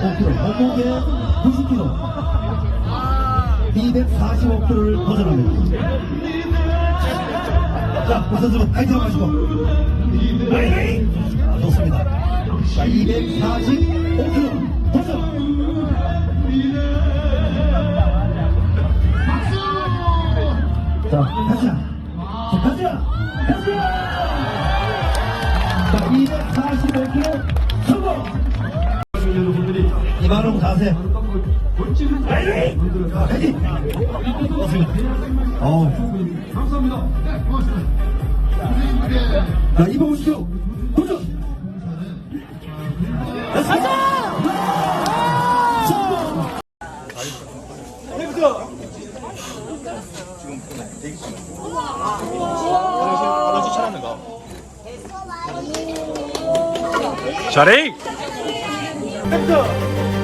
이제 90kg, 245kg를 도전합니다. 자, 우선수분 파이팅 하시고. 아, 좋습니다. 자, 245kg 도전! 자, 가자! 자, 가자! 가자! 자, 245kg 성공! 이만홍 자세. 좋습니다. 어우. 자, 이봉시오 도전! 가자! 성공! 잘해! 자,